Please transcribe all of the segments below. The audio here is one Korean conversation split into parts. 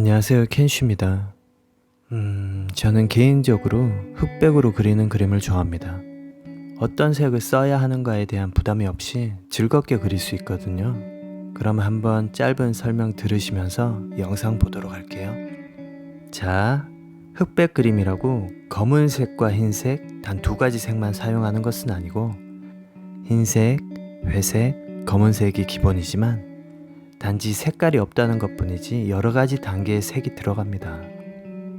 안녕하세요. 켄슈입니다. 음, 저는 개인적으로 흑백으로 그리는 그림을 좋아합니다. 어떤 색을 써야 하는가에 대한 부담이 없이 즐겁게 그릴 수 있거든요. 그럼 한번 짧은 설명 들으시면서 영상 보도록 할게요. 자, 흑백 그림이라고 검은색과 흰색 단 두 가지 색만 사용하는 것은 아니고 흰색, 회색, 검은색이 기본이지만 단지 색깔이 없다는 것 뿐이지 여러 가지 단계의 색이 들어갑니다.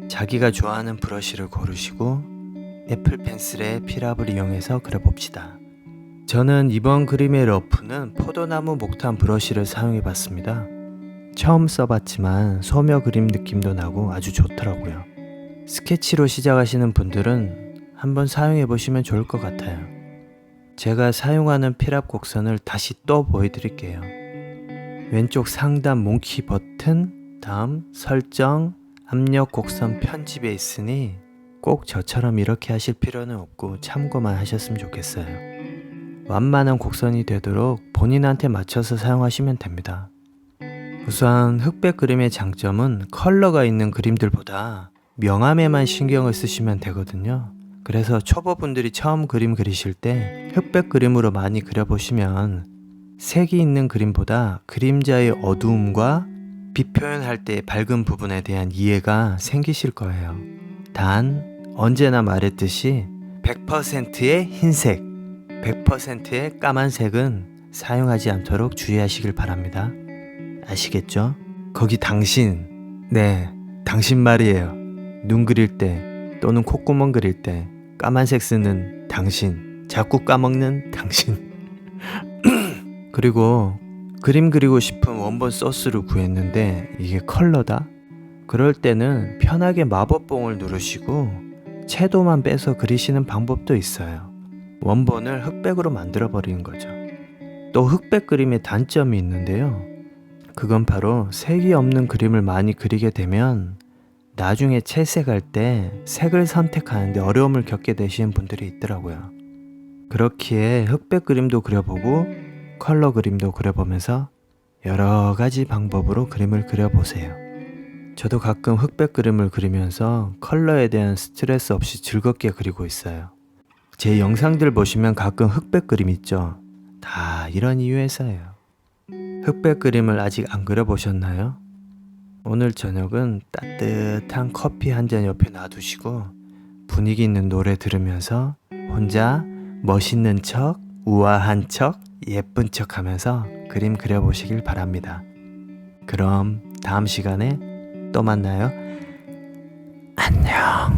자기가 좋아하는 브러쉬를 고르시고 애플 펜슬의 필압을 이용해서 그려봅시다. 저는 이번 그림의 러프는 포도나무 목탄 브러쉬를 사용해 봤습니다. 처음 써봤지만 소묘 그림 느낌도 나고 아주 좋더라고요. 스케치로 시작하시는 분들은 한번 사용해 보시면 좋을 것 같아요. 제가 사용하는 필압 곡선을 다시 또 보여드릴게요. 왼쪽 상단 몽키 버튼, 다음 설정, 압력 곡선 편집에 있으니 꼭 저처럼 이렇게 하실 필요는 없고 참고만 하셨으면 좋겠어요. 완만한 곡선이 되도록 본인한테 맞춰서 사용하시면 됩니다. 우선 흑백 그림의 장점은 컬러가 있는 그림들보다 명암에만 신경을 쓰시면 되거든요. 그래서 초보분들이 처음 그림 그리실 때 흑백 그림으로 많이 그려보시면 색이 있는 그림보다 그림자의 어두움과 빛 표현할 때 밝은 부분에 대한 이해가 생기실 거예요. 단, 언제나 말했듯이 100%의 흰색, 100%의 까만색은 사용하지 않도록 주의하시길 바랍니다. 아시겠죠? 거기 당신, 네, 당신 말이에요. 눈 그릴 때 또는 콧구멍 그릴 때 까만색 쓰는 당신, 자꾸 까먹는 당신. 그리고 그림 그리고 싶은 원본 소스를 구했는데 이게 컬러다? 그럴 때는 편하게 마법봉을 누르시고 채도만 빼서 그리시는 방법도 있어요. 원본을 흑백으로 만들어 버리는 거죠. 또 흑백 그림의 단점이 있는데요. 그건 바로 색이 없는 그림을 많이 그리게 되면 나중에 채색할 때 색을 선택하는데 어려움을 겪게 되시는 분들이 있더라고요. 그렇기에 흑백 그림도 그려보고 컬러 그림도 그려보면서 여러 가지 방법으로 그림을 그려보세요. 저도 가끔 흑백 그림을 그리면서 컬러에 대한 스트레스 없이 즐겁게 그리고 있어요. 제 영상들 보시면 가끔 흑백 그림 있죠? 다 이런 이유에서예요. 흑백 그림을 아직 안 그려보셨나요? 오늘 저녁은 따뜻한 커피 한 잔 옆에 놔두시고 분위기 있는 노래 들으면서 혼자 멋있는 척, 우아한 척, 예쁜 척 하면서 그림 그려보시길 바랍니다. 그럼 다음 시간에 또 만나요. 안녕.